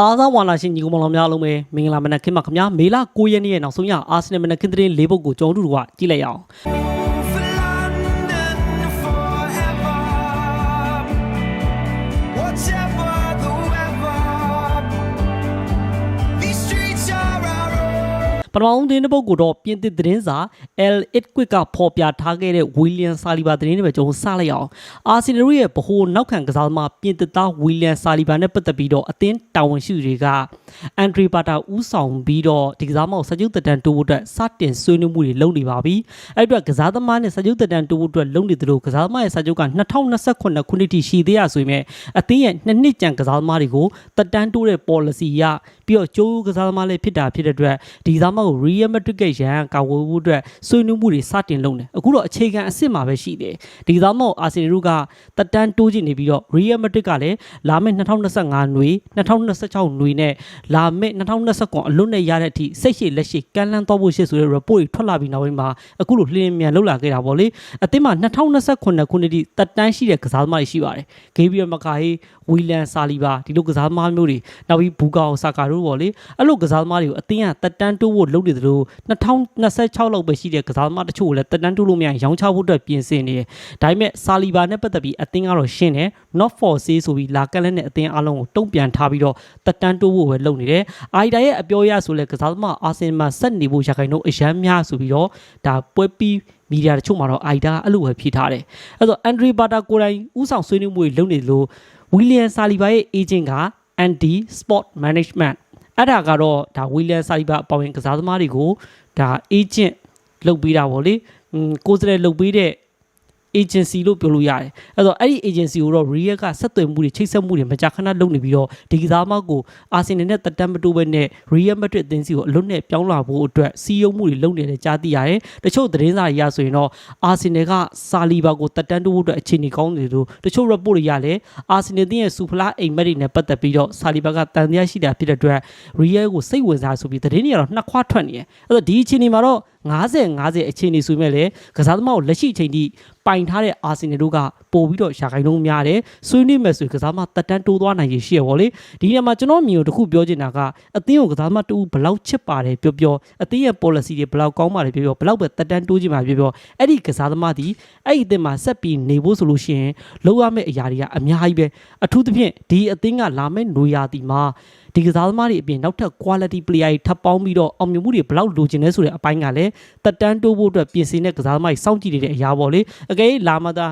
အားသာဝါလာရှင်ညီကောင်မောင်များအားလုံးပဲမင်္ဂလာမနက်ခင်းပါခင်ဗျာမေလ9ရက်နေ့ရဲ့နောက်ဆုံးရအာဆင်နယ်မနက်ခင်းသတင်း၄ပုဒ်ကိုကျွန်တော်တို့ကကြည့်လိုက်ရအောင် ထမဆုံးသတင်းတစ်ပုဒ်ကိုတော့ပြင်သစ်သတင်းစာ L Equick ကဖော်ပြထားခဲ့တဲ့ဝီလီယံဆာလီဘာသတင်းတွေပဲကျွန်တော်စလိုက်ရအောင်အာဆင်နယ်ရဲ့ဗဟိုနောက်ခံကစားသမားပြင်သစ်သားဝီလီယံဆာလီဘာနဲ့ပတ်သက်ပြီးတော့အသင်းတာဝန်ရှိသူတွေကအန်ဒရီပါတာဦးဆောင်ပြီးတော့ဒီကစားမကိုစကြုတ်တက်တန်တိုးဖို့အတွက်စတင်ဆွေးနွေးမှုတွေလုပ်နေပါပြီအဲ့အတွက်ကစားသမားနဲ့စကြုတ်တက်တန်တိုးဖို့အတွက်လုပ်နေသလိုကစားသမားရဲ့စကြုတ်က2029ခုနှစ်ထိရှိသေးရဆိုပေမဲ့အသင်းရဲ့နှစ်နှစ်ကြံကစားသမားတွေကိုတက်တန်တိုးတဲ့ policy ရပြီးတော့ကျိုးကစားသမားလေးဖြစ်တာဖြစ်တဲ့အတွက်ဒီကစားမကို Real Madrid ကရန်ကာဝယ်ဖို့အတွက်ဆွေးနွေးမှုတွေစတင်လုပ်နေအခုတော့အခြေခံအစ်စ်မှာပဲရှိတယ်ဒီကစားမကိုအာဆင်နယ်တို့ကတက်တန်တိုးချင်နေပြီးတော့ Real Madrid ကလည်းလာမယ့်2025နွေ2026နွေနဲ့လာမယ့်2029အလွတ်နဲ့ရတဲ့အထိစိတ်ရှိလက်ရှိကမ်းလှမ်းသွားဖို့ရှိဆိုတဲ့ report တွေထွက်လာပြီးနောက်ပိုင်းမှာအခုလိုလျင်မြန်လှုပ်လာခဲ့တာပေါ့လေအသင်းမှာ2029ခုနှစ်ထိတက်တန်းရှိတဲ့ကစားသမားတွေရှိပါတယ်ဂေဘရီယယ်မကာဟေး ဝီလန်ဆာလီဘာဒီလိုကစားသမားမျိုးတွေနောက်ပြီးဘူကာအိုဆာကာတို့ပေါ့လေအဲ့လိုကစားသမားတွေကိုအသင်းကတက်တန်းတိုးဖို့လုပ်နေသလို2026လောက်ပဲရှိတဲ့ကစားသမားတချို့ကိုလည်းတက်တန်းတိုးလို့မရရင်ရောင်းချဖို့အတွက်ပြင်ဆင်နေတယ်ဒါပေမဲ့ဆာလီဘာနဲ့ပတ်သက်ပြီးအသင်းကတော့ရှင်းတယ် not for sale ဆိုပြီးလာကက်လက်နဲ့အသင်းအလုံးကိုတုံ့ပြန်ထားပြီးတော့တက်တန်းတိုးဖို့ပဲလုပ်နေတယ်အိုင်တာရဲ့အပြောရဆိုလဲကစားသမားအာဆင်မှာဆက်နေဖို့ရခိုင်တော့အရန်များဆိုပြီးတော့ဒါပွဲပြီးမီဒီယာတချို့မှာတော့အိုင်တာအဲ့လိုပဲဖြေထားတယ်အဲ့တော့အန်ဒရီဘာတာကိုတိုင်ဥဆောင်ဆွေးနွေးမှုတွေလုပ်နေလို့ ဝီလီယံဆာလီဘာရဲ့အေဂျင့်က Andy Sport Management အဲ့ဒါကတော့ဒါဝီလီယံဆာလီဘာအပေါင်းကစားသမားတွေကိုဒါအေဂျင့်လုပ်ပေးတာပေါ့လေอืมကိုယ်စရဲလုပ်ပေးတဲ့ agency လို့ပြောလို့ရတယ်အဲ့တော့အဲ့ဒီ agency ကိုတော့ Real ကဆက်သွယ်မှုတွေချိတ်ဆက်မှုတွေမကြာခဏလုပ်နေပြီးတော့ဒီကစားမကိုအာဆင်နယ်နဲ့တက်တမ်းမတိုးဘဲနဲ့ Real Madrid အသင်းစီကိုအလွတ်နဲ့ပြောင်းလာဖို့အတွက်စီးရုံမှုတွေလုပ်နေတယ်ကြားသိရတယ်တချို့သတင်းစာတွေရဆိုရင်တော့အာဆင်နယ်ကစာလီဘာကိုတက်တမ်းတိုးဖို့အတွက်အခြေအနေကောင်းတယ်လို့တချို့ report တွေရလဲအာဆင်နယ်အသင်းရဲ့စူဖလားအိမ်မက်တွေနဲ့ပတ်သက်ပြီးတော့စာလီဘာကတန်တရားရှိတာဖြစ်တဲ့အတွက် Real ကိုစိတ်ဝင်စားဆိုပြီးသတင်းတွေကတော့နှစ်ခွထွက်နေတယ်အဲ့တော့ဒီအခြေအနေမှာတော့90 90အခြေအနေဆိုပေမဲ့လည်းကစားသမားကိုလက်ရှိအချိန်ထိပိုင်ထားတဲ့အာဆင်နယ်တို့ကပို့ပြီးတော့ရှာခိုင်လုံးများတယ်ဆွေးနွေးမယ်ဆိုရင်ကစားသမားတက်တန်းတိုးသွားနိုင်ရရှိရပါလေဒီနေရာမှာကျွန်တော်မြင်ကိုတစ်ခုပြောချင်တာကအသင်းကိုကစားသမားတူဘလောက်ချစ်ပါတယ်ပြောပြောအသင်းရဲ့ policy တွေဘလောက်ကောင်းပါတယ်ပြောပြောဘလောက်ပဲတက်တန်းတိုးခြင်းပါပြောပြောအဲ့ဒီကစားသမားဒီအဲ့ဒီအသင်းမှာဆက်ပြီးနေဖို့ဆိုလို့ရှိရင်လောက်ရမယ့်အရာတွေကအများကြီးပဲအထူးသဖြင့်ဒီအသင်းကလာမယ့်နွေရာသီမှာ ဒီကစားသမားတွေအပြင်နောက်ထပ် quality player တွေထပ်ပေါင်းပြီးတော့အောင်မြင်မှုတွေဘယ်လောက်လိုချင်လဲဆိုတဲ့အပိုင်းကလည်းတက်တန်းတိုးဖို့အတွက်ပြင်ဆင်တဲ့ကစားသမားတွေစောင့်ကြည့်နေတဲ့အရာပေါ့လေအကယ်၍လာမသာ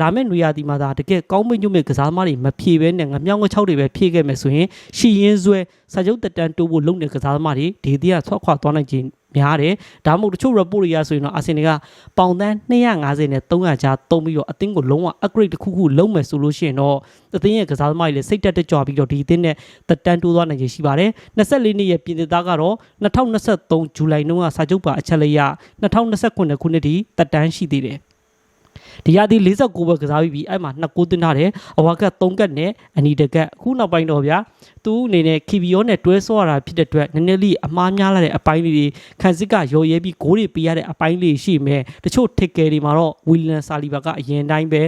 လာမယ့်နွေရာသီမှာသာတကယ်ကောင်းမွန်ညွတ်မဲ့ကစားသမားတွေမဖြေဘဲနဲ့ငမြောင်းငချောက်တွေပဲဖြည့်ခဲ့မယ်ဆိုရင်ရှီရင်ဆွဲစာချုပ်တက်တန်းတိုးဖို့လုပ်နေတဲ့ကစားသမားတွေဒီတည်းကဆွတ်ခွာသွားနိုင်ခြင်း များတယ်ဒါမှမဟုတ်တချို့ report တွေရဆိုရင်တော့အာဆင်နယ်ကပေါင်တန်း250နဲ့300ကြားတုံးပြီးတော့အသင်းကိုလုံးဝ upgrade တစ်ခုခုလုပ်မယ်ဆိုလို့ရှိရင်တော့အသင်းရဲ့ကစားသမားတွေလည်းစိတ်တက်တက်ကြွပြီးတော့ဒီအသင်းနဲ့တက်တန်းတိုးသွားနိုင်ခြင်းရှိပါတယ်24နှစ်ရဲ့ပြင်သစ်သားကတော့2023ဇူလိုင်တုန်းကစာချုပ်ပါအချက်လက်ရ2029ခုနှစ်ထိတက်တန်းရှိသေးတယ် ဒီရသည်49ပဲကစားပြီးပြီအဲ့မှာ2ကိုသွင်းထားတယ်အဝါကတ်3ကတ်နဲ့အနီတကတ်အခုနောက်ပိုင်းတော့ဗျာသူအနေနဲ့ခီဗီယောနဲ့တွဲဆောရတာဖြစ်တဲ့အတွက်နည်းနည်းလေးအမားများလာတဲ့အပိုင်းလေးတွေခန်းစစ်ကရော်ရဲပြီးဂိုးတွေပေးရတဲ့အပိုင်းလေးရှိမယ်တချို့ထစ်ကယ်တွေမှာတော့ဝီလန်ဆာလီဘာကအရင်တိုင်းပဲ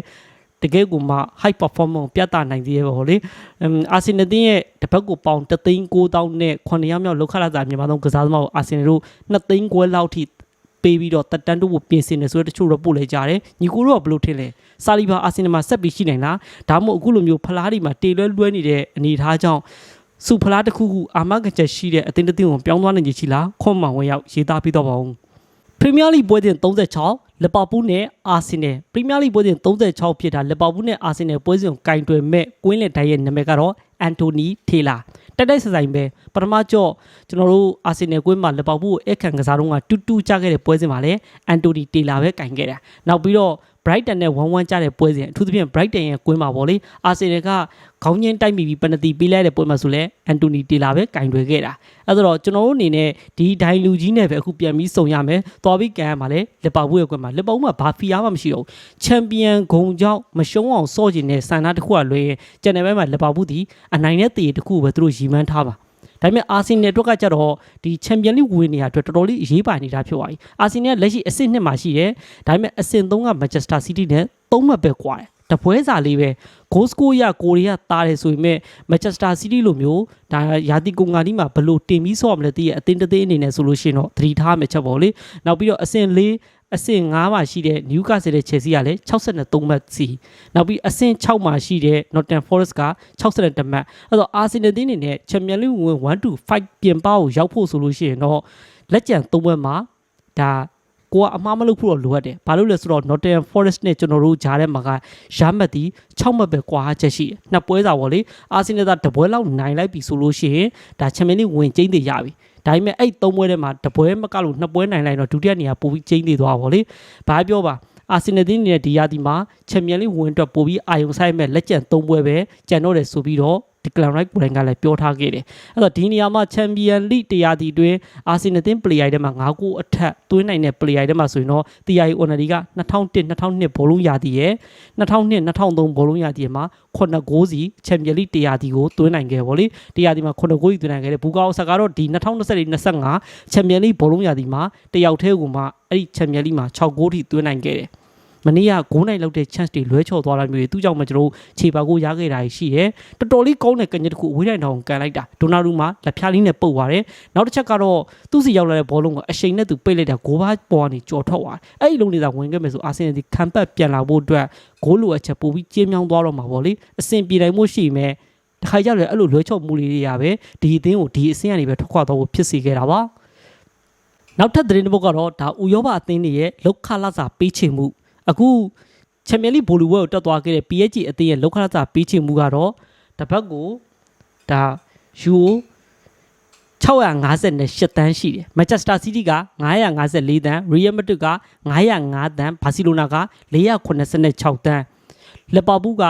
တကယ်ကိုမှ high performance ကိုပြသနိုင်သေးရဲ့ပေါ့လေအမ်အာဆင်နယ်တင်းရဲ့တစ်ပတ်ကိုပေါင်3သိန်း9000နဲ့9ရောက်မြောက်လောက်ခလာတာမြန်မာသုံးကစားသမားကိုအာဆင်နယ်တို့2သိန်းခွဲလောက်ထိ ပေးပြီးတော့တက်တန်းတို့ကိုပြင်ဆင်နေဆိုတဲ့တချို့တော့ပို့လဲကြတယ်ညီကိုတို့ကဘယ်လိုထင်လဲဆာလီဘာအာဆင်နယ်မှာဆက်ပြီးရှိနိုင်လားဒါမှမဟုတ်အခုလိုမျိုးဖလားတွေမှာတေလွဲလွဲနေတဲ့အနေအထားကြောင့်စူဖလားတစ်ခုခုအာမခံချက်ရှိတဲ့အသင်းတစ်သင်းကိုပြောင်းသွားနိုင်ချင်ရှိလားခွန်မောင်ဝင်ရောက်ရေးသားပြီးတော့ပါဦးပရီးမီးယားလိပွဲစဉ်36လီဗာပူးနဲ့အာဆင်နယ်ပရီးမီးယားလိပွဲစဉ်36ဖြစ်တာလီဗာပူးနဲ့အာဆင်နယ်ပွဲစဉ်ကိုကင်တွယ်မဲ့ကွင်းလက်တိုင်းရဲ့နာမည်ကတော့အန်တိုနီထေလာ တက်တိုက်ဆိုင်ဆိုင်ပဲပထမကြော့ကျွန်တော်တို့အာဆင်နယ်ကွင်းမှာလီဗာပူးကိုအခန့်ကစားတော့ကတူတူကြခဲ့တဲ့ပွဲစဉ်မှာလည်းအန်တိုနီထေလာပဲကင်ခဲ့တာနောက်ပြီးတော့ Brighton နဲ့1-1ကြတဲ့ပွဲစဉ်အထူးသဖြင့် Brighton ရဲ့ကွင်းမှာပေါ့လေအာဆင်နယ်ကခေါင်းချင်းတိုက်မိပြီးပနတီပေးလိုက်တဲ့ပွဲမှာဆိုလဲအန်တိုနီတေလာပဲကင်တွယ်ခဲ့တာအဲ့ဒါတော့ကျွန်တော်တို့အနေနဲ့ဒီဒိုင်လူကြီးနဲ့ပဲအခုပြန်ပြီးစုံရမယ်တော်ပြီးကန်ရမှာလဲလီဗာပူးရဲ့ကွင်းမှာလီဗာပူးမှာဘာဖီအားမှမရှိတော့ဘူးချန်ပီယံဂုံကြောင့်မရှုံးအောင်စော့ကျင်တဲ့ဆန်နာတစ်ခုကလွှဲရင်ကျန်တဲ့ဘက်မှာလီဗာပူးဒီအနိုင်နဲ့တည်တစ်ခုပဲသူတို့ရီမန်းထားပါ ဒါပေမဲ့အာဆင်နယ်အတွက်ကကြတော့ဒီချန်ပီယံလိဝင်နေရအတွက်တော်တော်လေးအရေးပါနေတာဖြစ်သွားပြီအာဆင်နယ်ကလက်ရှိအဆင့်နှစ်မှာရှိတယ်ဒါပေမဲ့အဆင့်3ကမန်ချက်စတာစီးတီးနဲ့3မှတ်ပဲကွာတယ်ဒါတပွဲစာလေးပဲဂိုးစကိုရကိုရီးယားတားတယ်ဆိုပေမဲ့မန်ချက်စတာစီးတီးလိုမျိုးဒါယာတီကွန်ဂါဒီမှာဘလို့တင်ပြီးဆော့မလဲတည်ရအတင်းတသေးအနေနဲ့ဆိုလို့ရှိရင်တော့သတိထားမယ်ချက်ပေါ့လေနောက်ပြီးတော့အဆင့်၄ အဆင့်5မှာရှိတဲ့ Newcastle ရဲ့ Chelsea ကလည်း63မှတ်စီနောက်ပြီးအဆင့်6မှာရှိတဲ့ Nottingham Forest က62မှတ်အဲ့တော့ Arsenal တင်းအနေနဲ့ Champions League ဝင်1 to 5ပြင်ပကိုရောက်ဖို့ဆိုလို့ရှိရင်တော့လက်ကျန်3ဘက်မှာဒါကိုကအမှားမလုပ်ဖို့တော့လိုအပ်တယ်။ဘာလို့လဲဆိုတော့ Nottingham Forest နဲ့ကျွန်တော်တို့ဂျားထဲမှာကရမှတ်တီ6မှတ်ပဲကွာချက်ရှိတယ်။နှစ်ပွဲစာပေါ့လေ။ Arsenal ကတပွဲလောက်နိုင်လိုက်ပြီဆိုလို့ရှိရင်ဒါ Champions League ဝင်ကျင်းသေးရပြီ။ ဒါပေမဲ့အဲ့သုံးပွဲထဲမှာတပွဲမကလို့နှစ်ပွဲနိုင်လိုက်တော့ဒုတိယနေရာပိုပြီးကျင်းသေးသွားပါဗောလေ။ဘာပြောပါအာဆင်နယ်တင်းနေတဲ့ဒီရာသီမှာချန်ပီယံလိဝင်အတွက်ပိုပြီးအာရုံစိုက်မဲ့လက်ကျန်၃ပွဲပဲကျန်တော့တယ်ဆိုပြီးတော့ ဒီကလန်ရိုက်ကိုယ်တိုင်ကလည်းပြောထားခဲ့တယ်။အဲ့တော့ဒီနေရာမှာချန်ပီယံလိတရားတီတွင်အာဆင်နယ်တင်းပလေယာထဲမှာ၅ခုအထက်သွင်းနိုင်တဲ့ပလေယာထဲမှာဆိုရင်တော့တီယာအီအိုနယ်ဒီက2001 2002ဘောလုံးရာသီရဲ့2002 2003ဘောလုံးရာသီမှာ9ဂိုးစီချန်ပီယံလိတရားတီကိုသွင်းနိုင်ခဲ့ဗောလေ။တရားတီမှာ9ဂိုးစီသွင်းနိုင်ခဲ့တယ်ဘူကာအောဆက်ကတော့ဒီ2024 25ချန်ပီယံလိဘောလုံးရာသီမှာတယောက်တည်းကိုမှအဲ့ဒီချန်ပီယံလိမှာ6ဂိုးထိသွင်းနိုင်ခဲ့တယ်။ မနေ့က9နိုင်လောက်တဲ့ chance တွေလွဲချော်သွားတာမျိုးတွေသူ့ကြောင့်မှကျွန်တော်တို့ခြေပါကိုရခဲ့တာရှိတယ်တော်တော်လေးကောင်းတဲ့ကညတစ်ခုအဝေးတိုင်းတောင်ကန်လိုက်တာဒိုနာရူမှာလက်ဖြားလေးနဲ့ပုတ်သွားတယ်နောက်တစ်ချက်ကတော့သူ့စီရောက်လာတဲ့ဘောလုံးကအရှိန်နဲ့သူပိတ်လိုက်တာဂိုးပါပေါ်ကနေကြော်ထွက်သွားတယ်အဲ့ဒီလုံးလေးသာဝင်ခဲ့မယ်ဆိုအာဆင်နယ်ဒီခံပတ်ပြန်လာဖို့အတွက်ဂိုးလိုအပ်ချက်ပိုပြီးကျင်းမြောင်းသွားတော့မှာပေါ့လေအဆင်ပြေနိုင်မှုရှိမယ်တခါကြတယ်အဲ့လိုလွဲချော်မှုလေးတွေရပဲဒီအသင်းကိုဒီအဆင်းကနေပဲထွက်ခွာတော့ဖို့ဖြစ်စေခဲ့တာပါနောက်ထပ်သတင်းတစ်ပုဒ်ကတော့ဒါဥရောပအသင်းတွေရဲ့လောက်ခလာစာပေးချေမှု အခုချန်ပီယံလိဘိုလီဝဲကိုတက်သွားခဲ့တဲ့ PSG အသင်းရဲ့လောက်ခလာစာပေးချေမှုကတော့တစ်ပတ်ကိုဒါယူ658တန်းရှိတယ်မန်ချက်စတာစီးတီးက954တန်းရီယယ်မက်ဒရစ်က905တန်းဘာစီလိုနာက486တန်း လက်ပါဘူးက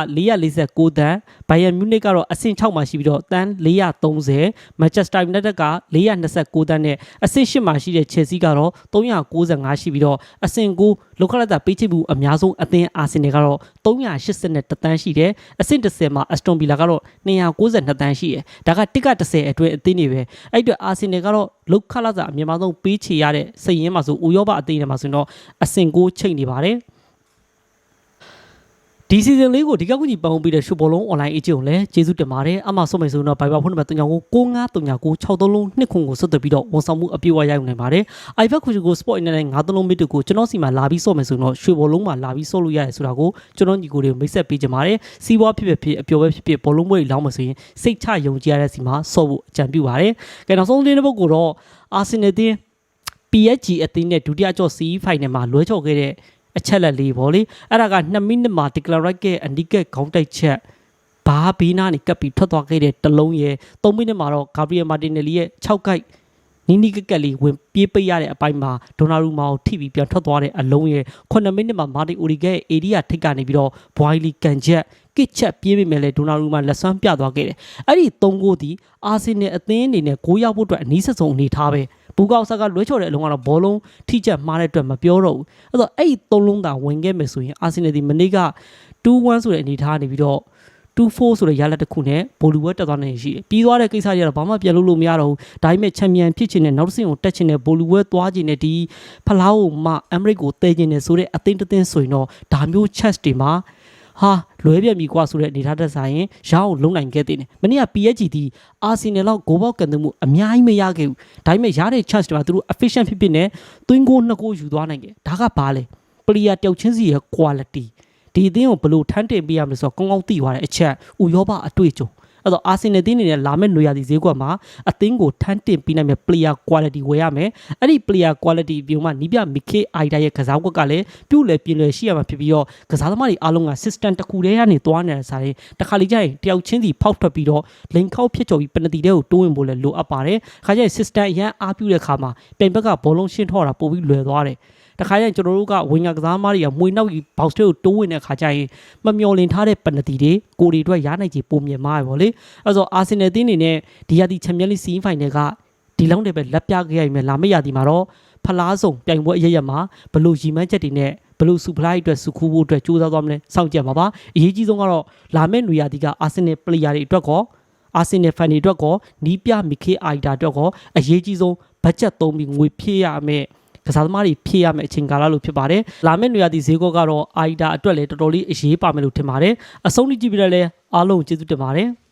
449တန်းဘိုင်ယန်မြူးနစ်ကတော့အဆင့်6မှာရှိပြီးတော့တန်း430မန်ချက်စတာယူနိုက်တက်က429တန်းနဲ့အဆင့်8မှာရှိတဲ့ချယ်ဆီကတော့395ရှိပြီးတော့အဆင့်9လောကလတာပေးချမှုအများဆုံးအသင်းအာဆင်နယ်ကတော့382တန်းရှိတယ်အဆင့်10မှာအစတွန်ဗီလာကတော့292တန်းရှိတယ်ဒါကတစ်က30အတွင်းအသင်းတွေပဲအဲ့အတွက်အာဆင်နယ်ကတော့လောကလတာအများဆုံးပေးချရတဲ့စည်ရင်းမှာဆိုဥရောပအသင်းတွေမှာဆိုရင်တော့အဆင့်9ချိန်နေပါတယ် ဒီစီဇန်လေးကိုဒီကောက်ကူကြီးပန်ပေးတဲ့ရှုဘောလုံး online agent ကိုလည်းကျေးဇူးတင်ပါတယ်အမှဆုံးမယ်ဆိုရင်တော့ Viber ဖုန်းနံပါတ်39939663လုံးနှစ်ခုကိုဆက်သွယ်ပြီးတော့ဝန်ဆောင်မှုအပြည့်အဝရယူနိုင်ပါတယ် iPad ခုချကို Sport Internet 9လုံးမီတူကိုကျွန်တော်စီမှာလာပြီးဆော့မယ်ဆိုရင်တော့ရွှေဘောလုံးမှာလာပြီးဆော့လို့ရတယ်ဆိုတာကိုကျွန်တော်ညီကိုတွေကိုမိတ်ဆက်ပေးကြပါတယ်စီးပွားဖြစ်ဖြစ်ဖြစ်အပျော်ပဲဖြစ်ဖြစ်ဘောလုံးပွဲတွေလောင်းမယ်ဆိုရင်စိတ်ချယုံကြည်ရတဲ့စီမှာဆော့ဖို့အကြံပြုပါတယ်ကဲနောက်ဆုံးလေးတစ်ပုဒ်ကိုတော့ Arsenal တင်း PSG အသင်းနဲ့ဒုတိယကြော့ CE final မှာလွဲချော်ခဲ့တဲ့ အချက်လက်လေးပေါ့လေအဲ့ဒါက2မိနစ်မှာ declare right ရဲ့အနီးကခေါင်းတိုက်ချက်ဘာဘီနာနေကပ်ပြီးထွက်သွားခဲ့တဲ့တလုံးရဲ့3မိနစ်မှာတော့ Gabriel Martinelli ရဲ့6ကိုက်နီနီကက်ကက်လေးဝင်ပြေးပိတ်ရတဲ့အပိုင်းမှာဒိုနာရူမာကိုထိပြီးပြန်ထွက်သွားတဲ့အလုံးရဲ့9မိနစ်မှာမာတီအိုရီဂက်အေဒီယာထိတ်ကနေပြီးတော့ဘွိုင်လီကန်ချက်ကစ်ချက်ပြေးမိမယ်လေဒိုနာရူမာလက်ဆွမ်းပြသွားခဲ့တယ်အဲ့ဒီ3ဂိုးဒီအာဆင်နယ်အသင်းအနေနဲ့6ရောက်ဖို့အတွက်အနည်းဆက်ဆုံးအနေထားပဲ ဘူကောက်ဆာကလွဲချော်တဲ့အလုံးကတော့ဘောလုံးထိချက်မှားတဲ့အတွက်မပြောတော့ဘူးအဲ့တော့အဲ့ဒီသုံးလုံးသာဝင်ခဲ့မယ်ဆိုရင်အာဆင်နယ်ဒီမနေ့က2-1ဆိုတဲ့အနေထားနေပြီးတော့2-4ဆိုတဲ့ရလဒ်တစ်ခုနဲ့ဘိုလူဝဲတက်သွားနေရှိတယ်။ပြီးသွားတဲ့ကိစ္စကြီးကတော့ဘာမှပြန်လို့လို့မရတော့ဘူး။ဒါပေမဲ့ချန်ပီယံဖြစ်ချင်တဲ့နောက်တစ်ဆင့်ကိုတက်ချင်တဲ့ဘိုလူဝဲသွားချင်တဲ့ဒီဖလားကိုမှအမရစ်ကိုတည်ချင်တဲ့ဆိုတဲ့အသင်းတစ်သင်းဆိုရင်တော့ဒါမျိုး chess တွေမှာ ဟာလွဲပြက်ပြီကွာဆိုတဲ့အနေထားသက်ဆိုင်ရင်ရအောင်လုံနိုင်ခဲ့တဲ့နေမနေ့က PSG ဒီအာဆင်နယ်လောက်ဂိုးပေါက်ကန်မှုအများကြီးမရခဲ့ဘူးဒါပေမဲ့ရတဲ့ chance တွေမှာသူတို့ efficient ဖြစ်ဖြစ်နဲ့သွင်းဂိုးနှစ်ဂိုးယူသွားနိုင်ခဲ့ဒါကဘာလဲ player တယောက်ချင်းစီရဲ့ quality ဒီအသင်းကိုဘယ်လိုထမ်းတင်ပေးရမလဲဆိုတော့ကောင်းကောင်းသိသွားတဲ့အချက်ဥရောပအတွေ့အကြုံ အဲ့တော့အာဆင်နယ်တင်းနေနဲ့လာမယ့်နွေရာသီဈေးကွက်မှာအသင်းကိုထမ်းတင်ပေးနိုင်မယ့် player quality ဝယ်ရမယ်အဲ့ဒီ player quality ပြုံးမှနီးပြမီကေအိုင်ဒါရဲ့ကစားကွက်ကလည်းပြုတ်လေပြင်လေရှိရမှာဖြစ်ပြီးတော့ကစားသမားတွေအားလုံးက system တစ်ခုတည်းကနေသွားနေတဲ့စားရင်တစ်ခါလေကြာရင်တယောက်ချင်းစီဖောက်ထွက်ပြီးတော့လိန်ခောက်ဖြစ်ကျော်ပြီးပနတီတဲကိုတိုးဝင်ဖို့လည်းလိုအပ်ပါတယ်ခါကျရင် system အရန်အားပြုတဲ့ခါမှာပြိုင်ဘက်ကဘောလုံးရှင်းထော့တာပို့ပြီးလွယ်သွားတယ် တခါကျရင်ကျွန်တော်တို့ကဝင်ငါကစားမားတွေကမွေနောက်ကြီးဘောက်စ်တွေကိုတိုးဝင်တဲ့ခါကျရင်မမျော်လင့်ထားတဲ့ပနတီတွေကိုတွေအတွက်ရနိုင်ချေပုံမြင်မှာပေါ့လေအဲဆိုအာဆင်နယ်တင်းနေနဲ့ဒီရာသီချန်ပီယံလိစီးဖိုင်နယ်ကဒီလောက်နဲ့ပဲလက်ပြခဲ့ရမယ်လာမယ့်ရာသီမှာတော့ဖလားဆုံးပြိုင်ပွဲအရရက်မှာဘလို့ရီမန်းချက်တွေနဲ့ဘလို့စူဖလိုက်အတွက်စူခူဖို့အတွက်ကြိုးစားသွားမလဲစောင့်ကြပါပါအရေးကြီးဆုံးကတော့လာမယ့်နွေရာသီကအာဆင်နယ်ပလေယာတွေအတွက်ကောအာဆင်နယ်ဖန်တွေအတွက်ကောနီးပြမီခေအိုင်ဒါအတွက်ကောအရေးကြီးဆုံးဘတ်ဂျက်သုံးပြီးငွေဖြည့်ရမယ် ကစားသမားတွေဖြည့်ရမယ့်အချိန်ကာလလို့ဖြစ်ပါတယ်။လာမယ့်နေရာဒီဈေးကွက်ကတော့အာီဒါအတွက်လည်းတော်တော်လေးအရေးပါမယ်လို့ထင်ပါတယ်။အဆုံးထိကြည့်ပြီးတော့လည်းအားလုံးကျေးဇူးတင်ပါတယ်။